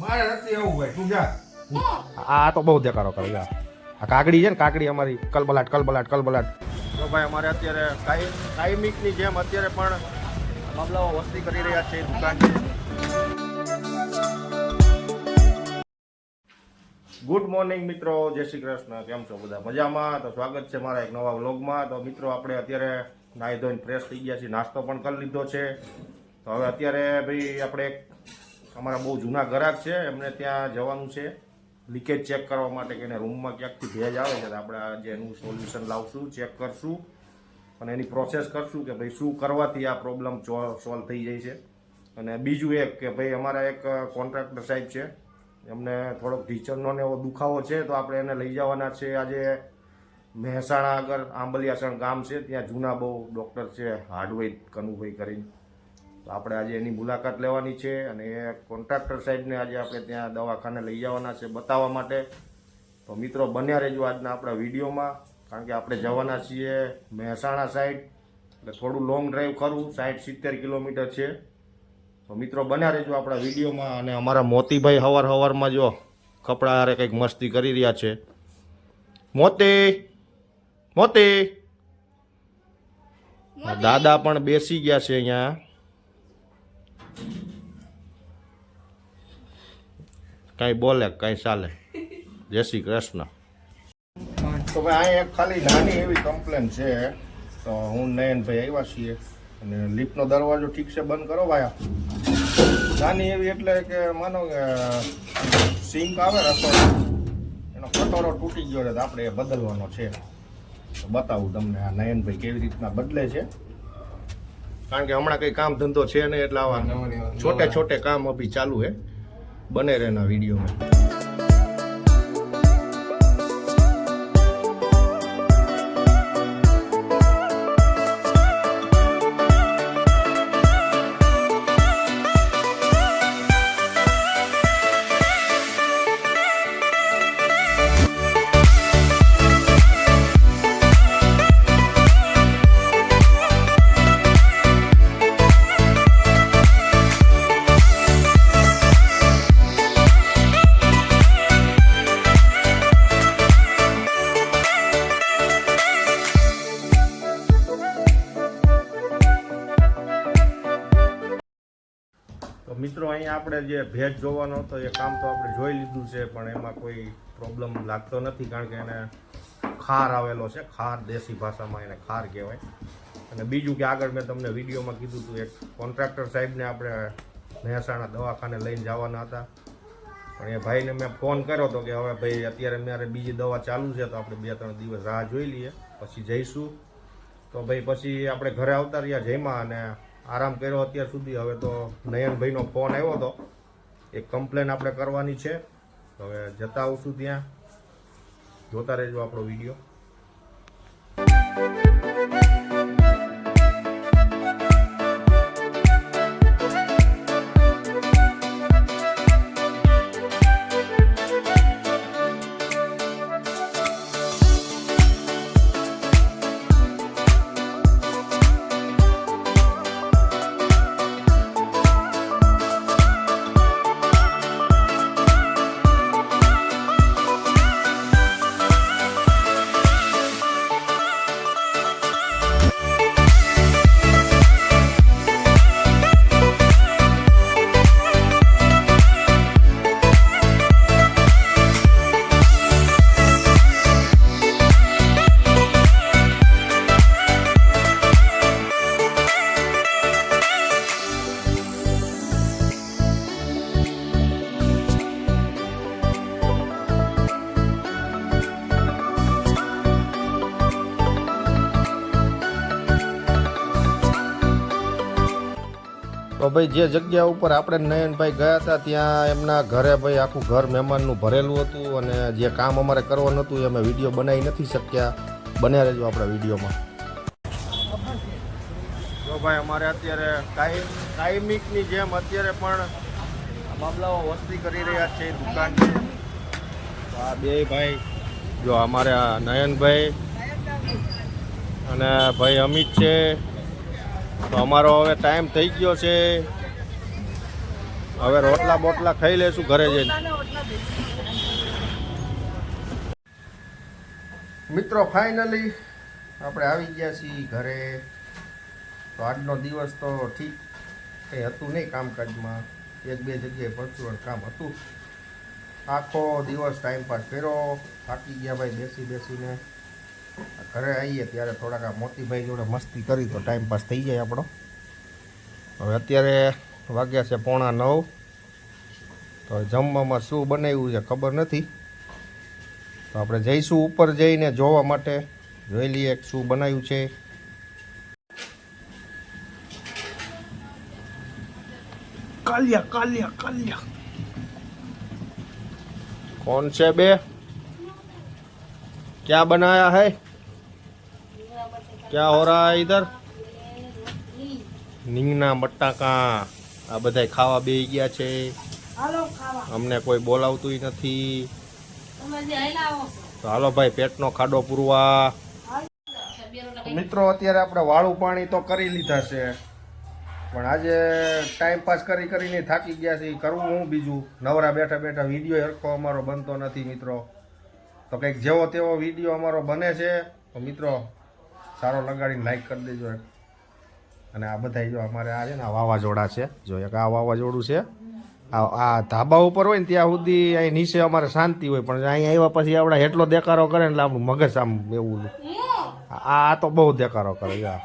મારે નથી એવું ભાઈ તું જા. આ તો બહુ દેખાડો કરે જા. આ કાકડી છે ને કાકડી અમારી કલબલાટ કલબલાટ કલબલાટ. તો ભાઈ અમારે અત્યારે ટાઈમિંગની જેમ અત્યારે પણ મામલાઓ વસ્તી કરી રહ્યા છે દુકાન ગુડ મોર્નિંગ મિત્રો. જય શ્રી કૃષ્ણ. કેમ છો બધા? મજામાં? તો સ્વાગત છે મારા એક નવા વ્લોગમાં. તો મિત્રો આપણે અત્યારે નાહી ધોઈને ફ્રેશ થઈ ગયા છીએ. નાસ્તો પણ કરી લીધો છે. તો હવે અત્યારે ભાઈ આપણે એક અમારા બહુ જૂના ગ્રાહક છે, એમને ત્યાં જવાનું છે. લીકેજ ચેક કરવા માટે કે રૂમમાં ક્યાંકથી ભેજ આવે છે આપણે આજે એનું સોલ્યુશન લાવશું ચેક કરશું અને એની પ્રોસેસ કરશું કે ભાઈ શું કરવાથી આ પ્રોબ્લેમ સોલ્વ થઈ જાય છે. અને બીજું એક કે ભાઈ અમારા એક કોન્ટ્રાક્ટર સાહેબ છે, એમને થોડોક ઢીચરનો ને એવો દુખાવો છે, તો આપણે એને લઈ જવાના છે આજે મહેસાણા આગળ આંબલિયાસણ ગામ છે, ત્યાં જૂના બહુ ડૉક્ટર છે હાર્ડવેટ કનુભાઈ કરીને. તો આપણે આજે એની મુલાકાત લેવાની છે અને એ કોન્ટ્રાક્ટર સાહેબને આજે આપણે ત્યાં દવાખાને લઈ જવાના છે બતાવવા માટે. તો મિત્રો બન્યા રહેજો આજના આપણા વિડીયોમાં કારણ કે આપણે જવાના છીએ મહેસાણા સાઈડ. એટલે થોડું લોંગ ડ્રાઈવ ખરું સાઠ સિત્તેર કિલોમીટર છે. તો મિત્રો બન્યા રહેજો આપણા વિડીયોમાં અને અમારા મોતીભાઈ હવાર હવારમાં જો કપડા હારે કંઈક મસ્તી કરી રહ્યા છે. મોતી મોતી. દાદા પણ બેસી ગયા છે અહીંયા. કાંઈ બોલે કાંઈ ચાલે. જય શ્રી કૃષ્ણ. તો ભાઈ અહીંયા એક ખાલી નાની એવી કમ્પ્લેન છે. તો હું નયનભાઈ આવ્યા છીએ. અને લિફ્ટનો દરવાજો ઠીક છે બંધ કરો ભાઈ. નાની એવી એટલે કે માનો કે સિંક આવે રસોઈ એનો કટોરો તૂટી ગયો છે તો આપણે એ બદલવાનો છે. તો બતાવું તમને આ નયનભાઈ કેવી રીતના બદલે છે. કારણ કે હમણાં કંઈ કામ ધંધો છે નહીં એટલે આવા છોટે છોટે કામ અભી ચાલુ હે બને રહેના વિડીયોમાં. તો મિત્રો, અહીંયા આપણે જે ભેજ જોવાનો હતો, એ કામ તો આપણે જોઈ લીધું છે, પણ એમાં કોઈ પ્રોબ્લેમ લાગતો નથી, કારણ કે એને ખાર આવેલો છે, ખાર દેશી ભાષામાં એને ખાર કહેવાય. અને બીજું કે આગળ મેં તમને વિડીયોમાં કીધું હતું, એક કોન્ટ્રાક્ટર સાહેબને આપણે મહેસાણા દવાખાને લઈને જવાના હતા. પણ એ ભાઈને મેં ફોન કર્યો હતો કે હવે ભાઈ, અત્યારે મારે બીજી દવા ચાલુ છે, તો આપણે બે ત્રણ દિવસ રાહ જોઈ લઈએ, પછી જઈશું. તો ભાઈ, પછી આપણે ઘરે આવતા રહ્યા જયમાં અને આરામ કર્યો અત્યાર સુધી. હવે તો નયનભાઈનો ફોન આવ્યો હતો. એક કમ્પ્લેન આપણે કરવાની છે. હવે જતા આવશું ત્યાં. જોતા રહેજો આપણો વીડિયો. તો ભાઈ જે જગ્યા ઉપર આપણે નયનભાઈ ગયા હતા, ત્યાં એમના ઘરે ભાઈ આખું ઘર મહેમાનનું ભરેલું હતું અને જે કામ અમારે કરવાનું હતું એ અમે વીડિયો બનાવી નથી શક્યા. બન્યા રહેજો આપણા વિડીયોમાં. તો ભાઈ અમારે અત્યારે ટાઈમ ટાઈમિંગની જેમ અત્યારે પણ મામલાઓ વસ્તી કરી રહ્યા છે, દુકાન છે. આ બે ભાઈ, જો અમારે નયનભાઈ અને ભાઈ અમિત છે તો અમારો હવે ટાઈમ થઈ ગયો છે. હવે રોટલા બોટલા ખાઈ લેશું ઘરે જઈને. મિત્રો ફાઇનલી આપણે આવી ગયા છીએ ઘરે. તો આજનો દિવસ તો ઠીક કંઈ હતું નહીં કામકાજમાં. એક બે જગ્યાએ પરચુરણ કામ હતું. આખો દિવસ ટાઈમ પાસ કર્યો. થાકી ગયા ભાઈ બેસી બેસીને. ઘરે આવીએ ત્યારે થોડાક મોતીભાઈ જોડે મસ્તી કરી તો ટાઈમ પાસ થઈ જાય આપણો. હવે અત્યારે વાગ્યા છે પોણા નવ. તો જમવામાં શું બનાવ્યું છે ખબર નથી. તો આપણે જઈશું ઉપર જઈને જોવા માટે. જોઈ લઈએ શું બનાવ્યું છે. કાલિયા કાલિયા કાલિયા. કોણ છે બે? ક્યાં બનાયા હૈ? क्या हो रहा है इधर રીંગણા બટાકા આ બધાય ખાવા બેસી ગયા છે હાલો ખાવા અમને કોઈ બોલાવતું નથી તમે જે આયલા આવો તો હાલો ભાઈ પેટનો ખાડો પૂરવા મિત્રો અત્યારે આપણે વાળું પાણી તો કરી લીધા છે પણ આજે ટાઈમ પાસ કરી કરીને થાકી ગયા છે કરવું હું બીજું નવરા બેઠા બેઠા વિડીયો હરખો અમારો બનતો નથી મિત્રો તો કંઈક જેવો તેવો વિડીયો અમારો બને છે તો મિત્રો સારો લગાડીને લાઈક કરી દેજો અને આ બધા જો અમારે આ છે ને વાવાઝોડા છે. જો એક આ વાવાઝોડું છે. આ આ ધાબા ઉપર હોય ને ત્યાં સુધી અહીં નીચે અમારે શાંતિ હોય, પણ અહીં આવ્યા પછી આપણે એટલો દેકારો કરે એટલે આપણું મગજ આમ એવું આ તો બહુ દેકારો કરે આ.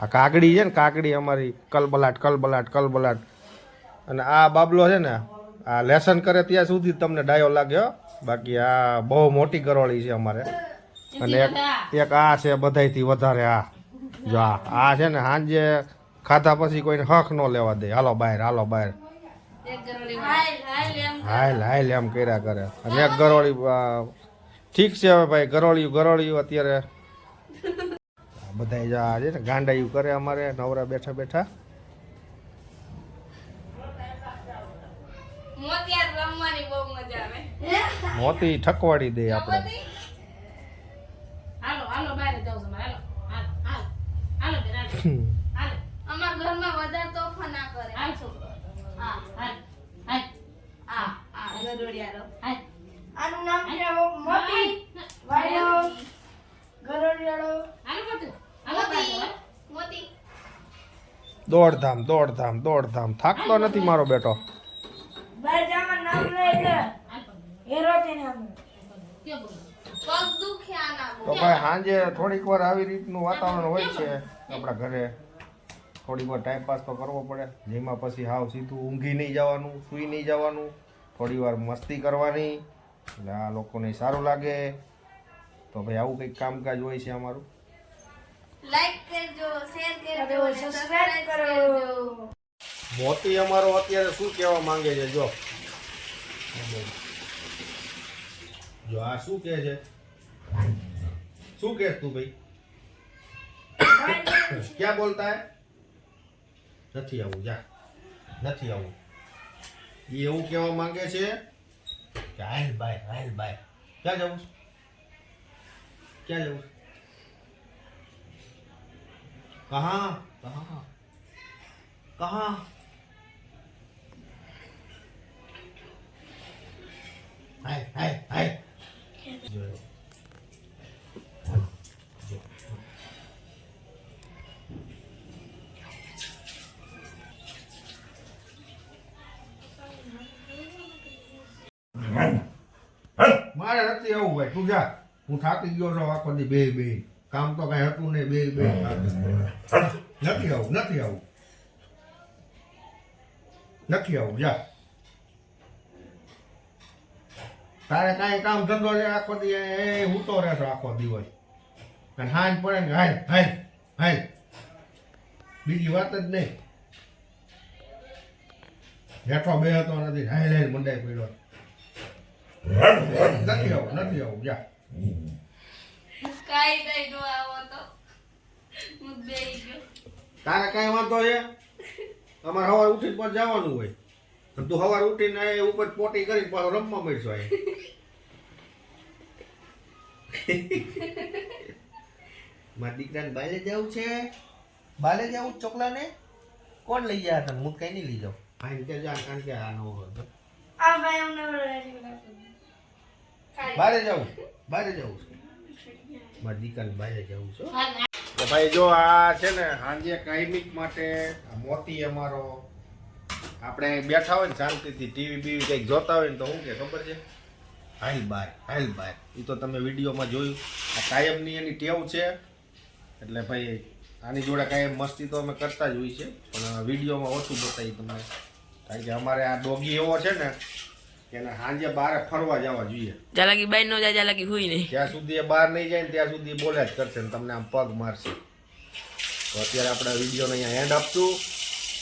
આ કાગડી છે ને, કાગડી અમારી કલબલાટ કલબલાટ કલબલાટ. અને આ બાબલો છે ને, આ લેસન કરે ત્યાં સુધી તમને ડાયો લાગ્યો બાકી આ બહુ મોટી ગરોળી છે અમારે. અને એક એક આ છે બધાયથી વધારે આ. જો આ આ છે ને સાંજે ખાધા પછી કોઈને હક ન લેવા દે. હાલો બહાર હાલો બહાર હાય હાયલ એમ હાલ હાલ એમ કર્યા કરે. અને એક ગરોળી ઠીક છે હવે ભાઈ ગરોળિયું ગરોળિયું અત્યારે. બધા જા છે ને ગાંડાયું કરે અમારે નવરા બેઠા બેઠા. મોતિયાર રમવાની બહુ મજા આવે. મોતી ઠકવાડી દે આપણે હાલો હાલો બહાર જાવ છો હાલો હાલો હાલો હાલો બેન હાલો હાલો અમારા ઘરમાં વધારે તોફા ના કરે. હાલ છોકરો. હા હાલ. હાલ. આ આ ગરોડિયારો હાલ. આનું નામ છે મોતી વાયો ગરોડિયાળો હાલો. બધું હાલો મોતી મોતી દોડધામ દોડધામ દોડધામ. થાકતો નથી મારો બેટો. નામ. હેરો નામ. તો ભાઈ સાંજે થોડીક વાર આવી રીતનું વાતાવરણ હોય છે. આપણા ઘરે થોડી વાર ટાઈમ પાસ તો કરવો પડે. જેમાં પછી હાવ સીધું ઊંઘી નહીં જવાનું સૂઈ નહીં જવાનું થોડી વાર મસ્તી કરવાની. એટલે આ લોકોને સારું લાગે. તો ભાઈ આવું કંઈક કામકાજ હોય છે અમારું? લાઈક કરજો શેર કરજો કરો. કરજો. મોતી અમારો અત્યારે શું કહેવા માંગે છે? જો. જો આ શું કહે છે? શું કહે તું ભાઈ? ક્યાં બોલતા હે? નથી આવું, જા. નથી આવું. એ એવું કહેવા માંગે છે કે હાલ ભાઈ હાલ ભાઈ ક્યાં જવું? ક્યાં જવું? કહા? કહા? કહા? હાય હાય નથી આવું ભાઈ તું જા હું થાકી ગયો છું આખો દી બે બે કામ તો કઈ હતું નહીં બે બે નથી આવું નથી આવું નથી આવું જા તારે કાંઈ કામ ધંધો છે આખો દી એ હું તો રહેશો આખો દિવસ અને હાંજ પડે ને હાય હાય હાય બીજી વાત જ નહીં બેઠો બે હતો નથી હાય હાય મંડાઈ પડ્યો નથી આવું નથી આવું જા. કાઈ કઈ દો આવો તો. હું બેહી ગયો. તારે કઈ વાંધો છે? તમારે સવારે ઉઠીને પણ જવાનું હોય. તું સવારે ઉઠીને એ ઉપર પોટી કરી પાછો રમવા મળશો એ મારા દીકરાને બાલે જવું છે? બાલે જવું ચોકલાને? કોણ લઈ ગયા તને હું કઈ નહીં લઈ જાઉં. ભાઈ કે જા કારણ કે આ નો આ ભાઈ અમને બારે જવું બારે જાવું મારી દીકરાને બારે જવું છે. તો ભાઈ જો આ છે ને સાંજે કાયમિક માટે મોતી અમારો. આપણે બેઠા હોય ને શાંતિથી ટીવી બીવી કંઈક જોતા હોય ને તો શું કે, ખબર છે? હાલ બાર હાલ બાર. એ તો તમે વિડીયોમાં જોયું. આ કાયમની એની ટેવ છે. એટલે ભાઈ આની જોડે કાયમ મસ્તી તો અમે કરતા જ હોઈએ છીએ પણ વિડીયોમાં ઓછું બતાવી તમને. કારણ કે અમારે આ ડોગી એવો છે ને એને સાંજે બહાર ફરવા જવા જોઈએ. જાલાકી બાઈ નો જાય જાલાકી હુઈ નહીં. જ્યાં સુધી એ બહાર નહીં જાય ને ત્યાં સુધી બોલ્યા જ કરશે ને તમને આમ પગ મારશે. તો અત્યારે આપણે વિડીયોને અહીંયા એન્ડ આપશું.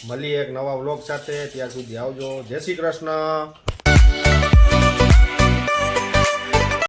મળીએ એક નવા વ્લોગ સાથે. ત્યાં સુધી આવજો. જય શ્રી કૃષ્ણ.